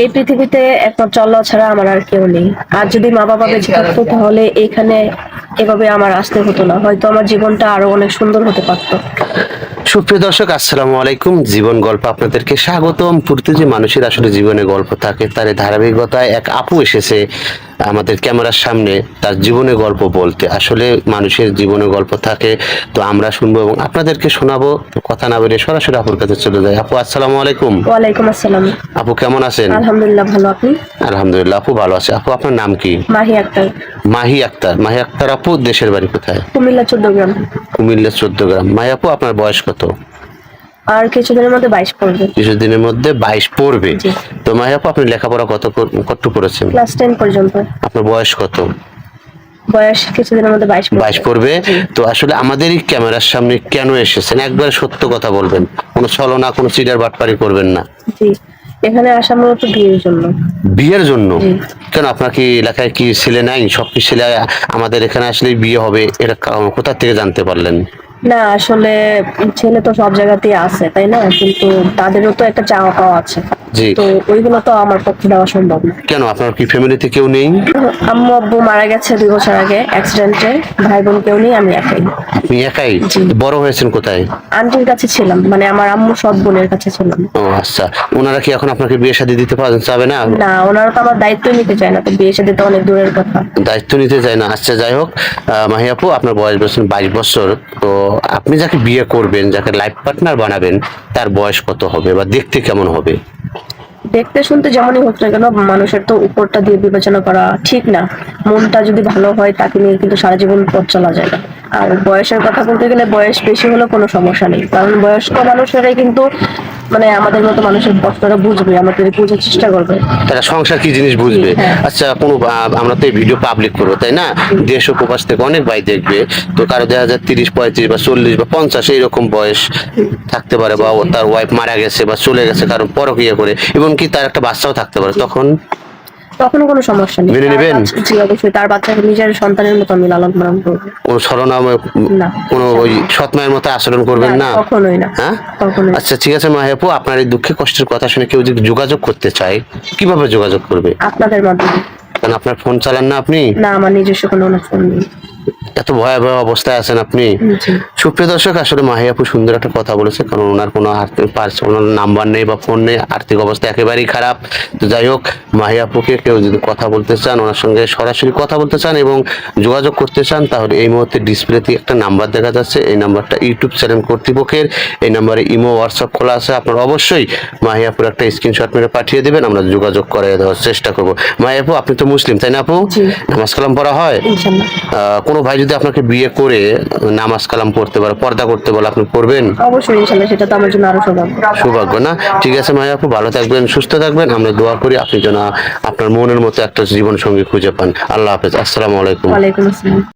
এই পৃথিবীতে একমাত্র আল্লাহ ছাড়া আমার আর কেউ নেই। আর যদি মা বাবা বেঁচে থাকতো তাহলে এখানে এভাবে আমার আসতে হতো না। হয়তো আমার জীবনটা আরও অনেক সুন্দর হতে পারতো। সুপ্রিয় দর্শক আসসালামু আলাইকুম। জীবন গল্প আপনাদেরকে স্বাগতম। প্রতিটি মানুষের আসলে জীবনে গল্প থাকে তার ধারাবাহিকতায় এক আপু এসেছে আমাদের ক্যামেরার সামনে তার জীবনে গল্প বলতে। আসলে মানুষের জীবনে গল্প থাকে তো আমরা শুনব এবং আপনাদেরকে শোনাবো। কথা না বেরিয়ে সরাসরি আপুর কাছে চলে যায় আপু আসসালামু আলাইকুম। ওয়ালাইকুম আসসালাম। আপু কেমন আছেন? আলহামদুলিল্লাহ ভালো। আপনি? আলহামদুলিল্লাহ আপু ভালো আছে। আপু আপনার নাম কি? মাহি আক্তার। মাহি আক্তার। মাহি আক্তার আপু দেশের বাড়ি কোথায়? কুমিল্লা চোদ্দ গ্রাম। কুমিল্লা চোদ্দ গ্রাম। মাহি আপু আপনার বয়স কত? আর কিছুদিনের মধ্যে বাইশ পড়বে। কিছুদিনের মধ্যে বাইশ পড়বে। তো মাহি আপু আপনি লেখাপড়া কত কতটুকু করেছেন? ক্লাস টেন পর্যন্ত। আপনার বয়স কত? বয়স কিছুদিনের মধ্যে বাইশ। বাইশ পড়বে। তো আসলে আমাদের ক্যামেরার সামনে কেন এসেছেন? একবার সত্য কথা বলবেন। কোনো ছলনা কোনো চিটার বাটপারি করবেন না। জি। এখানে আসা মূলত বিয়ের জন্য। বিয়ের জন্য? কেন আপনার কি এলাকায় কি ছেলে নাই? সব কি ছেলে আমাদের এখানে আসলে বিয়ে হবে? এটা কোথা থেকে জানতে পারলেন? না আসলে ছেলে তো সব জায়গাতেই আছে তাই না? কিন্তু তাদেরও তো একটা চাওয়া পাওয়া আছে। জি। তো ওইগুলো তো আমার পক্ষে দেওয়া সম্ভব না। কেন? আপনার কি ফ্যামিলিতে কেউ নেই? আম্মু আব্বু মারা গেছে দুই বছর আগে অ্যাক্সিডেন্টে ভাই বোন কেউ নেই আমি একাই। আপনি একাই? বড় হয়েছেন কোথায়? আন্টির কাছে ছিলাম মানে আমার আম্মু সৎ বোনের কাছে ছিলাম। ও আচ্ছা। ওনারা কি এখন আপনাকে বিয়ে শাদী দিতে পারেন চাবে না? না ওনারা তো আমার দায়িত্ব নিতে চায় না তো বিয়ে সাথে তো অনেক দূরের কথা। দায়িত্ব নিতে চায় না। আচ্ছা যাই হোক আহ, মাহি আপু আপনার বয়স বলছেন বাইশ বছর তো আপনি যাকে বিয়ে করবেন যাকে লাইফ পার্টনার বানাবেন তার বয়স কত হবে বা দেখতে কেমন হবে? দেখতে শুনতে যেমনই হোক না কেন, মানুষের তো উপরটা দিয়ে বিবেচনা করা ঠিক না। মনটা যদি ভালো হয়, তাকে নিয়ে কিন্তু সারা জীবন পথ চলা যায় না। আর বয়সের কথা বলতে গেলে বয়স বেশি হলে কোনো সমস্যা নেই। কারণ বয়স্ক মানুষেরাই কিন্তু মানে আমাদের মতো মানুষের কষ্টটা বুঝবে আমাদের বোঝার চেষ্টা করবে। তারা সংসার কি জিনিস বুঝবে? হ্যাঁ। আচ্ছা কোনো আমরা তো এই ভিডিও পাবলিক করব তাই না? দেশ ও প্রবাস থেকে অনেক ভাই দেখবে তো কারও দেখা যায় তিরিশ পঁয়ত্রিশ বা চল্লিশ বা পঞ্চাশ এইরকম বয়স থাকতে পারে বা তার ওয়াইফ মারা গেছে বা চলে গেছে কারণ পরকিয়া করে এবং কি তার একটা বাচ্চাও থাকতে পারে তখন তখন কোনো সমস্যা নেই। মেনে নেবেন? বাচ্চা- জি অবশ্যই। তার বাচ্চাকে নিজের সন্তানের মতো আমি লালন পালন করব। কোনো ছলনাময় না। কোনো ওই সৎ মায়ের মতো আচরণ করবেন না কখনোই না। হ্যাঁ? কখনোই আচ্ছা ঠিক আছে মাহেপু আপনার এই দুঃখে কষ্টের কথা শুনে কেউ যদি যোগাযোগ করতে চায় কীভাবে যোগাযোগ করবে? আপনাদের মাধ্যমে। কারণ আপনার ফোন চালান না আপনি? না আমার নিজস্ব কোনো ফোন নেই। এত ভয়াবহ অবস্থায় আছেন আপনি। সুপ্রিয় দর্শক আসলে মাহিয়াপু সুন্দর একটা কথা বলেছে কারণ ওনার কোনো নাম্বার নেই বা ফোন নেই আর্থিক অবস্থা একেবারেই খারাপ। তো যাই হোক মাহিয়াপুকে কেউ যদি কথা বলতে চান ওনার সঙ্গে সরাসরি কথা বলতে চান এবং যোগাযোগ করতে চান তাহলে এই মুহূর্তে ডিসপ্লেতে একটা নাম্বার দেখা যাচ্ছে। এই নাম্বারটা ইউটিউব চ্যানেল কর্তৃপক্ষের এই নাম্বারে ইমো হোয়াটসঅ্যাপ খোলা আছে। আপনারা অবশ্যই মাহিয়াপুর একটা স্ক্রিনশট মেরে পাঠিয়ে দেবেন আমরা যোগাযোগ করে দেওয়ার চেষ্টা করব। মাহিয়াপু আপনি তো মুসলিম তাই না আপু। নামাজ কালাম পড়া হয়? কোনো ভাই যদি আপনাকে বিয়ে করে নামাজ কালাম পড়তে পারে পর্দা করতে বলে আপনি করবেন অবশ্যই ইনশাআল্লাহ সেটা তো আমার জন্য আরও সৌভাগ্য। সৌভাগ্য না? ঠিক আছে মায়া আপু ভালো থাকবেন সুস্থ থাকবেন। আমরা দোয়া করি আপনি যেন আপনার মনের মতো একটা জীবন সঙ্গী খুঁজে পান। আল্লাহ হাফেজ। আসসালামু আলাইকুম। ওয়ালাইকুম আসসালাম।